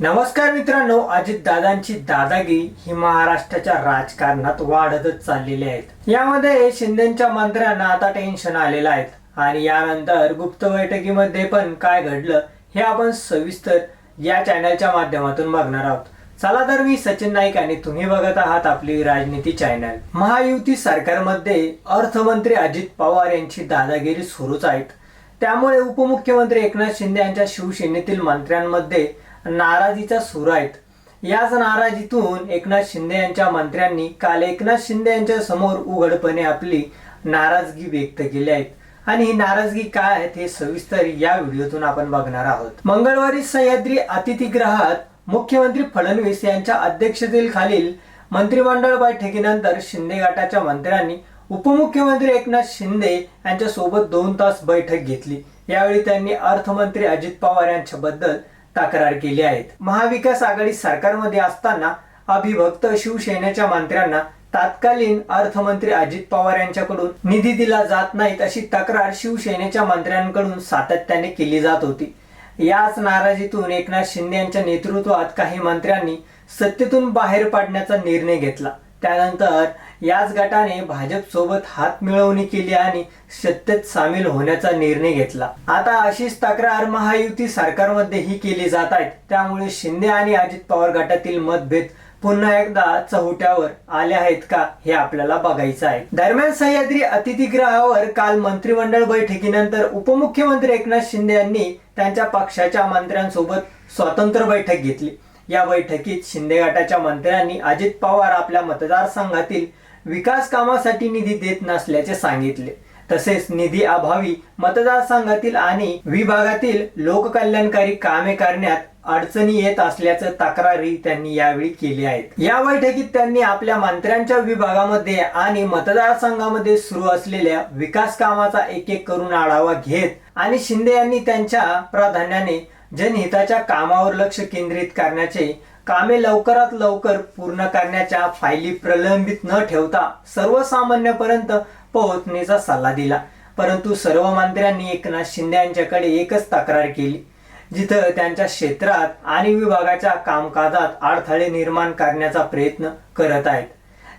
नमस्कार मित्रांनो अजित दादांची दादागिरी ही महाराष्ट्राच्या राजकारणात वाढतच चाललेली आहेत. यामध्ये शिंदेच्या मंत्र्यांना आता टेन्शन आलेलं आहे. आणि यानंतर गुप्त बैठकीमध्ये पण काय घडलं हे आपण सविस्तर या चॅनलच्या माध्यमातून बघणार आहोत. चला तर मी सचिन नाईक आणि तुम्ही बघत आहात आपली राजनीती चॅनल महायुती सरकारमध्ये अर्थमंत्री अजित पवार यांची दादागिरी सुरूच आहेत. त्यामुळे उपमुख्यमंत्री एकनाथ शिंदे यांच्या शिवसेनेतील मंत्र्यांमध्ये नाराजीचा सुर आहेत. याच नाराजीतून एकनाथ शिंदे यांच्या मंत्र्यांनी काल एकनाथ शिंदे यांच्या समोर उघडपणे आपली नाराजगी व्यक्त केली आहे. आणि ही नाराजगी काय आहे हे सविस्तर या व्हिडिओतून आपण बघणार आहोत. मंगळवारी सह्याद्री अतिथीगृहात मुख्यमंत्री फडणवीस यांच्या अध्यक्षतेखालील मंत्रिमंडळ बैठकीनंतर शिंदे गटाच्या मंत्र्यांनी उपमुख्यमंत्री एकनाथ शिंदे यांच्या सोबत दोन तास बैठक घेतली. यावेळी त्यांनी अर्थमंत्री अजित पवार यांच्याबद्दल तक्रार केली आहेत. महाविकास आघाडी सरकारमध्ये असताना अभिभक्त शिवसेनेच्या मंत्र्यांना तत्कालीन अर्थमंत्री अजित पवार यांच्याकडून निधी दिला जात नाहीत अशी तक्रार शिवसेनेच्या मंत्र्यांकडून सातत्याने केली जात होती. याच नाराजीतून एकनाथ शिंदे यांच्या नेतृत्वात काही मंत्र्यांनी सत्तेतून बाहेर पडण्याचा निर्णय घेतला. त्यानंतर याच गटाने भाजप सोबत हात मिळवणी केली आणि सत्तेत सामील होण्याचा निर्णय घेतला. आता अशीच तक्रार महायुती सरकारमध्येही केली जात आहेत. त्यामुळे शिंदे आणि अजित पवार गटातील मतभेद पुन्हा एकदा चहुट्यावर आले आहेत का हे आपल्याला बघायचं आहे. दरम्यान सह्याद्री अतिथीगृहावर काल मंत्रिमंडळ बैठकीनंतर उपमुख्यमंत्री एकनाथ शिंदे यांनी त्यांच्या पक्षाच्या मंत्र्यांसोबत स्वतंत्र बैठक घेतली. या बैठकीत शिंदे गटाच्या मंत्र्यांनी अजित पवार आपल्या मतदारसंघातील विकास कामासाठी निधी देत नसल्याचे सांगितले. तसेच निधी अभावी मतदारसंघातील आणि विभागातील लोककल्याणकारी कामे करण्यात अडचणी येत असल्याचं तक्रारी त्यांनी यावेळी केली आहेत. या बैठकीत त्यांनी आपल्या मंत्र्यांच्या विभागामध्ये आणि मतदारसंघामध्ये सुरू असलेल्या विकास कामाचा एक एक करून आढावा घेत आणि शिंदे यांनी त्यांच्या प्राधान्याने जनहिताच्या कामावर लक्ष केंद्रित करण्याचे कामे लवकरात लवकर पूर्ण करण्याच्या फायली प्रलंबित न ठेवता सर्वसामान्यपर्यंत पोहोचण्याचा सल्ला दिला. परंतु सर्व मंत्र्यांनी एकनाथ शिंदे यांच्याकडे एकच तक्रार केली जिथं त्यांच्या क्षेत्रात आणि विभागाच्या कामकाजात अडथळे निर्माण करण्याचा प्रयत्न करत आहेत.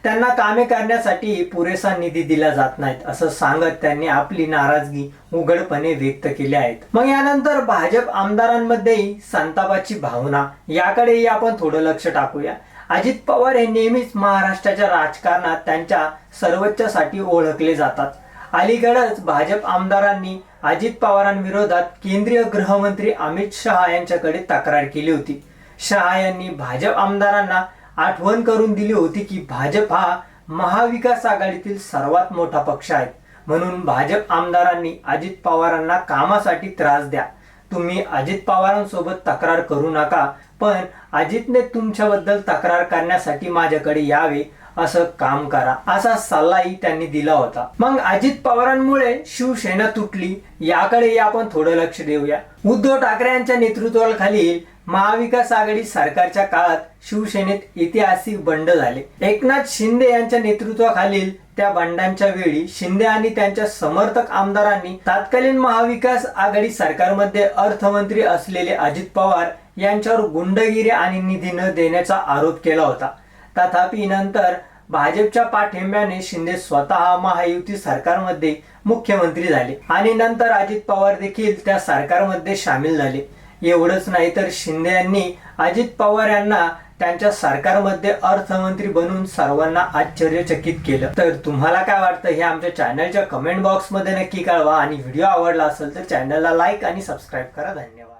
त्यांना कामे करण्यासाठी पुरेसा निधी दिला जात नाहीत असं सांगत त्यांनी आपली नाराजगी उघडपणे व्यक्त केली आहेत. मग यानंतर भाजप आमदारांमध्येही संतापाची भावना याकडेही आपण थोडं लक्ष टाकूया. अजित पवार हे नेहमीच महाराष्ट्राच्या राजकारणात त्यांच्या सर्वोच्चसाठी ओळखले जातात. अलीकडेच भाजप आमदारांनी अजित पवारांविरोधात केंद्रीय गृहमंत्री अमित शहा यांच्याकडे तक्रार केली होती. शहा यांनी भाजप आमदारांना आठवण करून दिली होती की भाजप हा महाविकास आघाडीतील सर्वात मोठा पक्ष आहे. म्हणून भाजप आमदारांनी अजित पवारांना कामासाठी त्रास द्या. तुम्ही अजित पवारांसोबत तक्रार करू नका पण अजितने तुमच्याबद्दल तक्रार करण्यासाठी माझ्याकडे यावे असं काम करा. असा सल्लाही त्यांनी दिला होता. मग अजित पवारांमुळे शिवसेना तुटली. याकडेही आपण थोडं लक्ष देऊया. उद्धव ठाकरे यांच्या नेतृत्वाखालील महाविकास आघाडी सरकारच्या काळात शिवसेनेत ऐतिहासिक बंड झाले. एकनाथ शिंदे यांच्या नेतृत्वाखालील त्या बंडांच्या वेळी शिंदे आणि त्यांच्या समर्थक आमदारांनी तत्कालीन महाविकास आघाडी सरकारमध्ये अर्थमंत्री असलेले अजित पवार यांच्यावर गुंडगिरी आणि निधी न देण्याचा आरोप केला होता. तथापि नंतर भाजपच्या पाठिंब्याने शिंदे स्वतः महायुती सरकारमध्ये मुख्यमंत्री झाले. आणि नंतर अजित पवार देखील त्या सरकारमध्ये सामील झाले. एवढंच नाही तर शिंदे यांनी अजित पवार यांना त्यांच्या सरकारमध्ये अर्थमंत्री बनून सर्वांना आश्चर्यचकित केलं. तर तुम्हाला काय वाटतं? हे आमच्या चॅनलच्या कमेंट बॉक्समध्ये नक्की कळवा. आणि व्हिडिओ आवडला असेल तर चॅनलला लाईक आणि सबस्क्राईब करा. धन्यवाद.